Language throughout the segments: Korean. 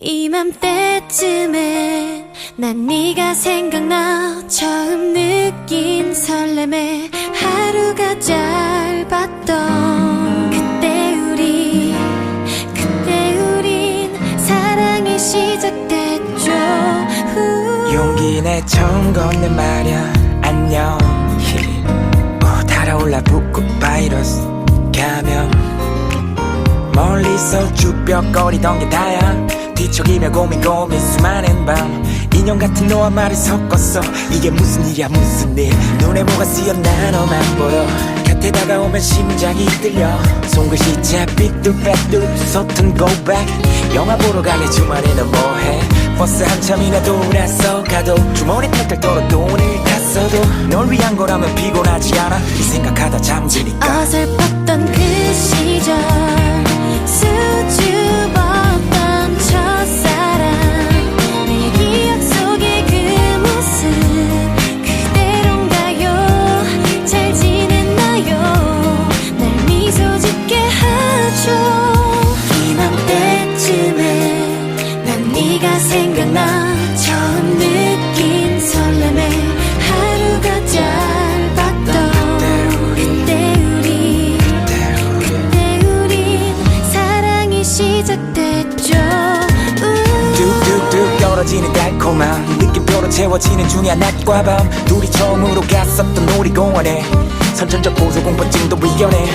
이맘때쯤에 난 네가 생각나 처음 느낀 설렘에 하루가 짧았던 그때 우리 그때 우린 사랑이 시작됐죠. 후. 용기 내 처음 건넨 말야 안녕. 오, 달아올라 붓고 바이러스 감염 멀리서 쭈뼛거리던 게 다야 뒤척이며 고민 고민 수많은 밤. 인형 같은 너와 말을 섞었어. 이게 무슨 일이야 무슨 일. 눈에 뭐가 쓰여 나 너만 보여. 곁에 다가오면 심장이 떨려. 손글씨 삐뚤빼뚤 서툰 back 영화 보러 가네 주말에는 뭐해? 버스 한참이나 돌아서 가도 주머니 털털 털어 돈을 다 써도 널 위한 거라면 피곤하지 않아. 이 생각하다 잠드니까. 어설펐던 그 시절 시작됐죠. 우. 뚝뚝뚝 떨어지는 달콤함. 느낌표로 채워지는 중이야 낮과 밤. 둘이 처음으로 갔었던 놀이공원에 선천적 보조 공포증도 위험해.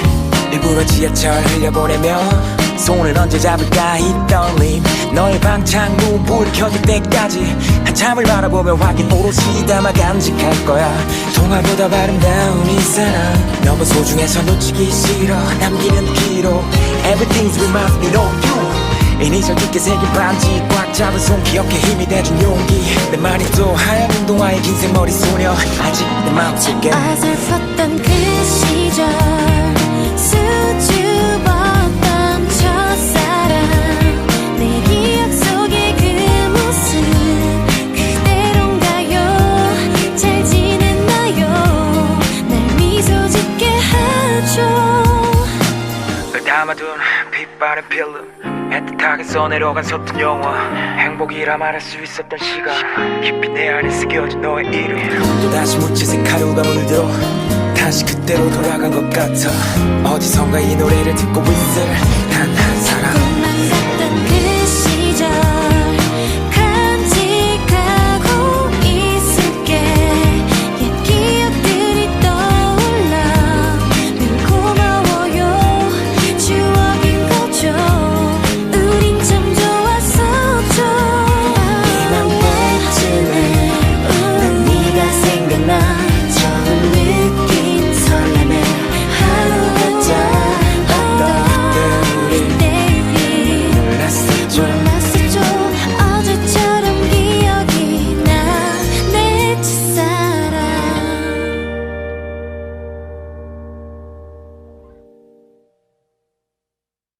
일부러 지하철 흘려보내며 손을 언제 잡을까 이 떨림. 너의 방창문 불 켜질 때까지 한참을 바라보며 확인 오롯이 담아 간직할 거야. 통화보다 아름다운 이 사랑 너무 소중해서 놓치기 싫어. 남기는 기록 Everything's me of you 이니셜 깊게 새긴 반지 꽉 잡은 손 기억해 힘이 돼준 용기. 내 말이 또 하얀 운동화에 긴 생머리 소녀 아직 내 마음속에 어설펐던 그 시절 수줍었던 첫사랑. 내 기억 속의 그 모습 그대로인가요? 잘 지냈나요? 날 미소 짓게 하죠. 널 담아둔 빛바랜 필름 애틋하게 써내려간 서툰 영화 행복이라 말할 수 있었던 시간 깊이 내 안에 새겨진 너의 이름. 또다시 무채색 하루가 물들어 다시 그때로 돌아간 것 같아. 어디선가 이 노래를 듣고 있을 단